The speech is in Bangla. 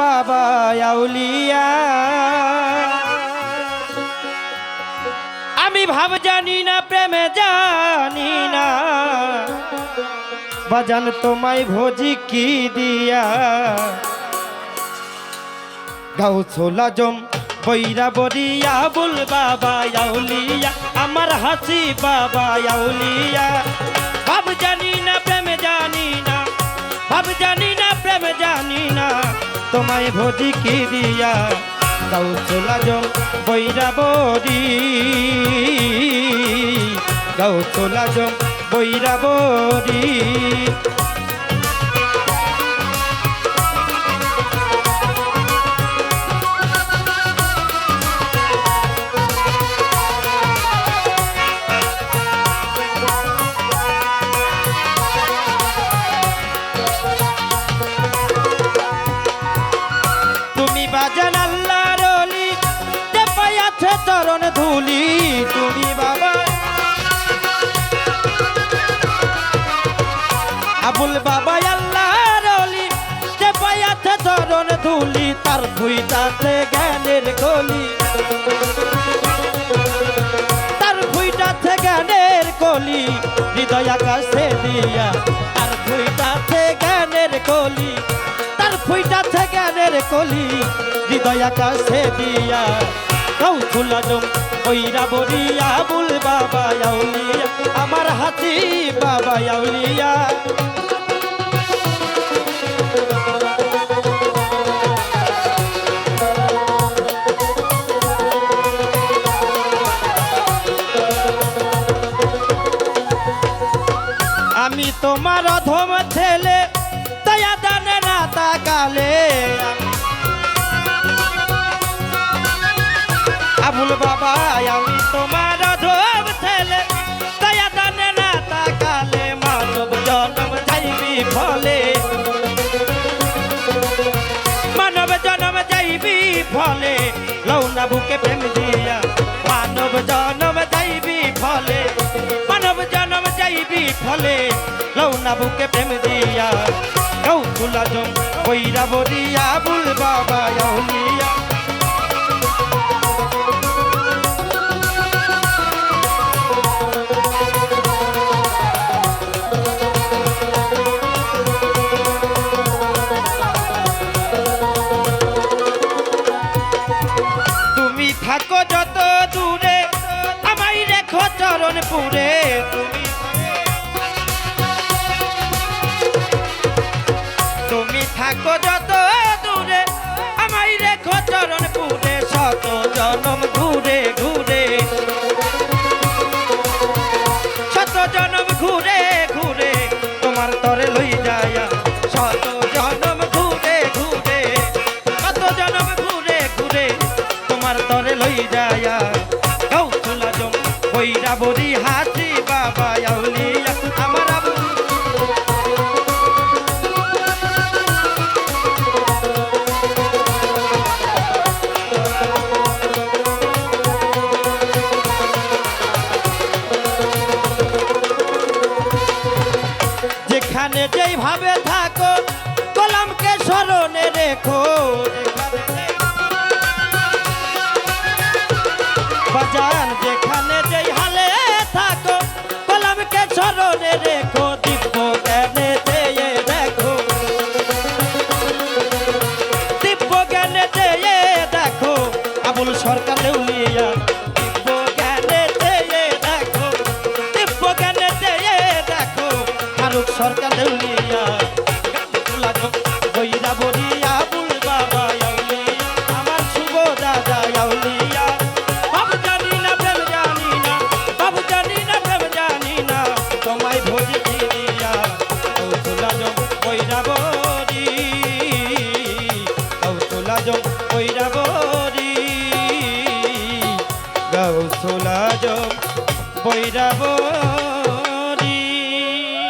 বাবা আউলিয়া। আমি ভাব জানি না, প্রেমে জানি না। বাজান তোমায় ভোজি কি দিয়া? গাও ছোলা জম, বৈরা বরিয়া বুল বাবা আউলিয়া, আমার হাসি বাবা আউলিয়া। ভাব জানি না, প্রেম জানি তোমায় ভোজি কি দিয়া? তাও চোলা জল বৈরা বরি গাও চোলা জল বৈরা বরি তুমি বাজান আল্লাহর অলি। যে পাইয়াছে চরণ ধুলি, তুমি বাবা। আবুল বাবা আল্লাহর অলি, যে পাইয়াছে চরণ ধুলি, তার ভুইটাতে জ্ঞানের গলি তার ভুইটাতে জ্ঞানের কলি, হৃদয় আকাশে দিয়া, তার ভুইটাতে জ্ঞানের জ্ঞানের কলি হৃদয় আকাশে দিয়া। কৌ ফুলা জম ওইরা বরিয়া বুল বাবা আউলিয়া, আমার হাতি বাবা আউলিয়া। আমি তোমার অধম ছেলে, দয়া দানে রাতা কালে আবুল বাবা, আমি তোমার অধম ছেলে। দয়া দানে রাতা কালে মানব জন্ম যাইবি ফলে। মানব জন্ম যাইবি ফলে। লৌনা বুকে প্রেম দিয়া মানব জন্ম যাইবি ফলে। মানব জন্ম যাইবি ফলে। লৌনা বুকে প্রেম দিয়া। কৌ তুলা জম কইরা বরিয়া বুল বাবা আউলিয়া থাকো যত দূরে, আমায় রেখো চরণ পুরে শত জনম ঘুরে ঘুরে। শত জনম ঘুরে ঘুরে, তোমার তরে লই যায়। শত জনম ঘুরে ঘুরে, শত জনম ঘুরে ঘুরে, তোমার তরে লই যায়। গাও তুলা জম বইরা বরি হাসি বাবা আউলিয়া যেখানে যেইভাবে থাকো কলামকে স্মরণে রেখো বাজান বৈরাবরী